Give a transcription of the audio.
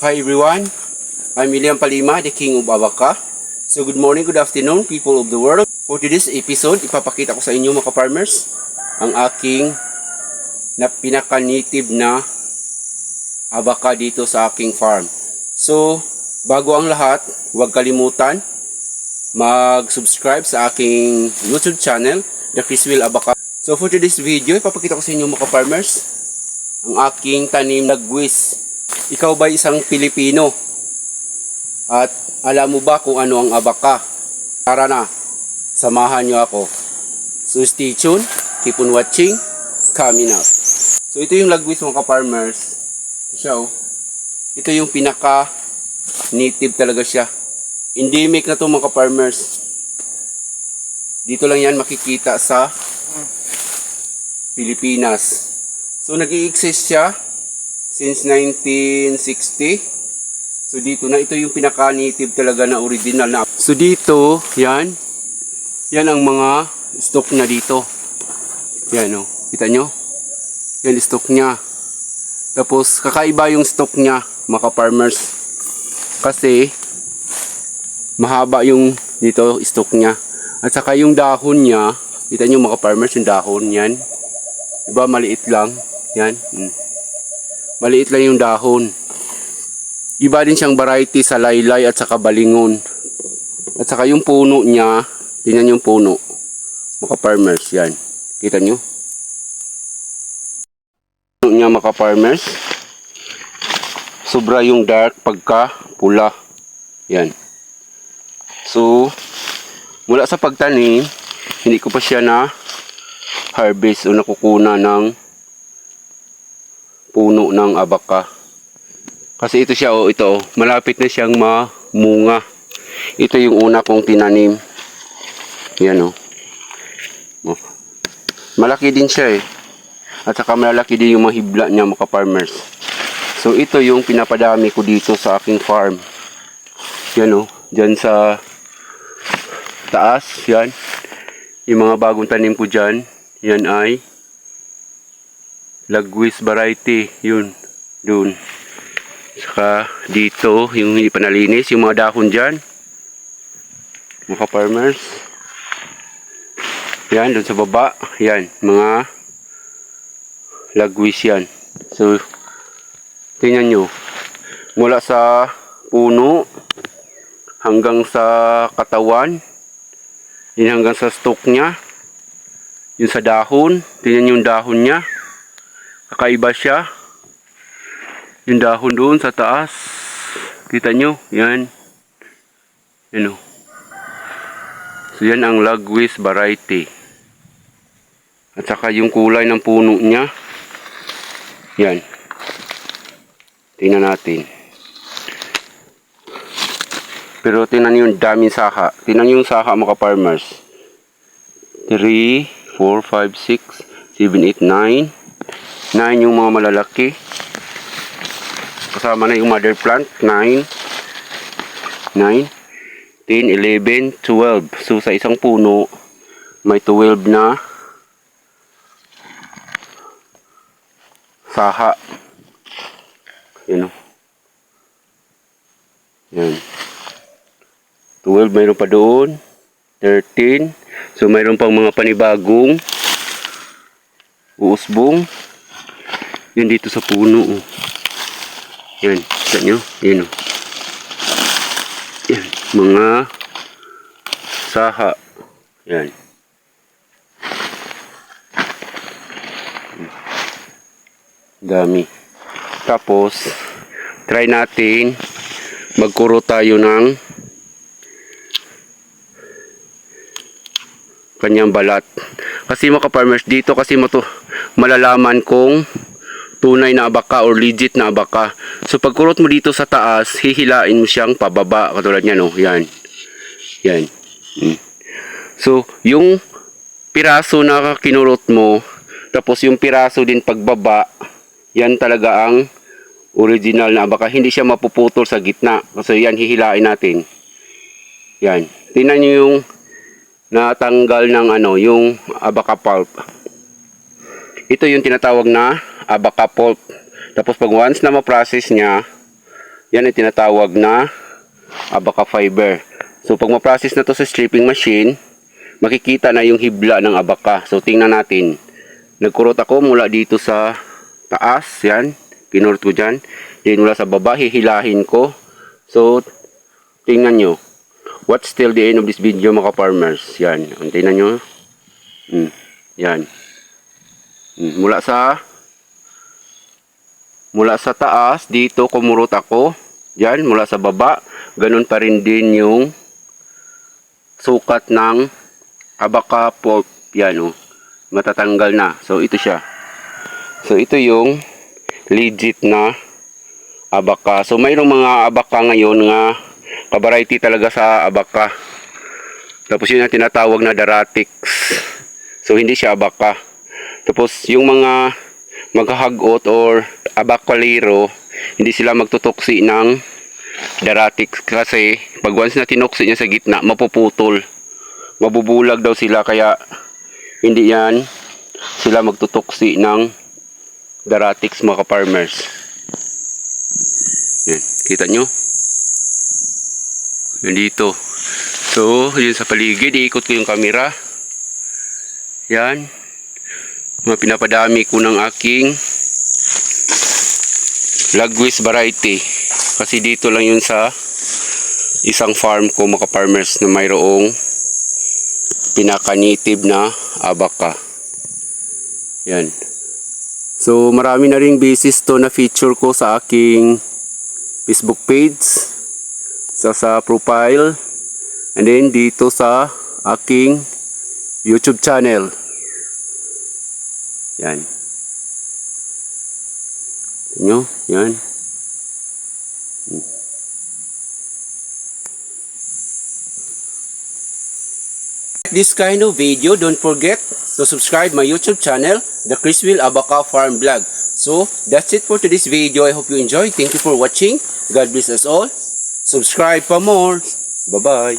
Hi everyone, I'm William Palima, the King of Abaca. So good morning, good afternoon, people of the world. For today's episode, ipapakita ko sa inyo mga farmers ang aking na pinaka-native na abaca dito sa aking farm. So, bago ang lahat, huwag kalimutan mag-subscribe sa aking YouTube channel, The Chriswell Abaca. So for today's video, ipapakita ko sa inyo mga farmers ang aking tanim na guis. Ikaw ba isang Pilipino? At alam mo ba kung ano ang abaka? Tara na, samahan nyo ako. So stay tuned, keep on watching, coming up. So ito yung lagwis mga ka-farmers. Ito siya oh. Ito yung pinaka native talaga siya. Endemic na to mga ka-farmers. Dito lang yan makikita sa Pilipinas. So nag-i-exist siya since 1960. So dito na ito yung pinaka-native talaga na original na. So dito, yan. Yan ang mga stock na dito. Yan oh. Kita nyo? Yan stock niya. Tapos kakaiba yung stock niya, mga farmers. Kasi mahaba yung dito stock niya. At saka yung dahon niya, kita nyo mga farmers yung dahon yan. Diba maliit lang? Yan. Mm. Maliit lang yung dahon. Iba din siyang variety sa laylay at saka balingon. At saka yung puno niya, tingnan yung puno. Mga farmers, yan. Kita nyo? Puno niya mga farmers. Sobra yung dark pagka pula. Yan. So, mula sa pagtanim, hindi ko pa siya na harvest o nakukuna ng puno ng abaka. Kasi ito siya, oh, ito, oh, malapit na siyang mamunga. Ito yung una kong tinanim. Yan, oh. oh. Malaki din siya, eh. At saka malaki din yung mga hibla niya, mga farmers. So, ito yung pinapadami ko dito sa aking farm. Yan, oh. Diyan sa taas, yan. Yung mga bagong tanim ko dyan, yan ay Lagwis variety, yun, dun. Saka dito, yung hindi pa nalinis, yung mga dahon dyan. Mga farmers. Yan, dun sa baba, yan, mga lagwis yan. So, tingnan nyo, mula sa puno, hanggang sa katawan, yun hanggang sa stalk niya, yun sa dahon, tingnan yung dahon niya, kakaiba siya, yung dahon doon sa taas, kita nyo, yan, yan o. So yan ang lagwis variety. At saka yung kulay ng puno niya, yan. Tingnan natin. Pero tingnan yung daming saha. Tingnan yung saha mga farmers. 3, 4, 5, 6, 7, 8, 9. 9 yung mga malalaki. Kasama na yung mother plant. 9. 9. 10, 11, 12. So sa isang puno, may 12 na saha. Yan o. Yan. 12 mayroon pa doon. 13. So mayroon pang mga panibagong uusbong. Yan dito sa puno. Oh. Yan. Kita nyo? Yan oh. Yan. Mga saha. Yan. Dami. Tapos, try natin magkuro tayo ng kanyang balat. Kasi mga farmers dito kasi mato malalaman kung tunay na abaka or legit na abaka. So pagkurot mo dito sa taas, hihilain mo siyang pababa katulad niyan oh, yan. Yan. Hmm. So yung piraso na kinurot mo, tapos yung piraso din pagbaba, yan talaga ang original na abaka. Hindi siya mapuputol sa gitna. Kasi yan hihilain natin. Yan. Tingnan niyo yung natanggal ng ano, yung abaca pulp. Ito yung tinatawag na abaca pulp. Tapos pag once na ma-process niya, Yan ang tinatawag na abaca fiber. So pag ma-process na to sa stripping machine, makikita na yung hibla ng abaka. So tingnan natin. Nagkurot ako mula dito sa taas, yan. Kinurot ko dyan. Then mula sa baba, hihilahin ko. So, tingnan nyo. What's till the end of this video mga farmers? Yan. Tingnan nyo. Hmm. Yan. Hmm. Mula sa mula sa taas, dito kumurot ako. Yan, mula sa baba. Ganun pa rin din yung sukat ng abaka pulp. Yan, oh. Matatanggal na. So, ito siya. So, ito yung legit na abaka. So, mayroong mga abaka ngayon nga ka-variety talaga sa abaka. Tapos yun ang tinatawag na Daratix. So, hindi siya abaka. Tapos, yung mga maghahagot or abakalero, hindi sila magtutuksi ng Daratix kasi pag once na tinuksi niya sa gitna, mapuputol. Mabubulag daw sila kaya hindi yan sila magtutuksi ng Daratix mga farmers. Yan, kita nyo? Yan dito. So, yun sa paligid, iikot ko yung camera. Yan. Mga pinapadami ko ng aking Lagwis variety. Kasi dito lang yun sa isang farm ko mga farmers na mayroong pinaka-native na abaka. Yan. So, marami na ring basis to na feature ko sa aking Facebook page, sa sa profile, and then dito sa aking YouTube channel. Yan. Nyo, yan. This kind of video, don't forget to subscribe my YouTube channel, the Chrisville Abaca Farm Vlog. So, that's it for today's video. I hope you enjoyed. Thank you for watching. God bless us all. Subscribe for more. Bye-bye.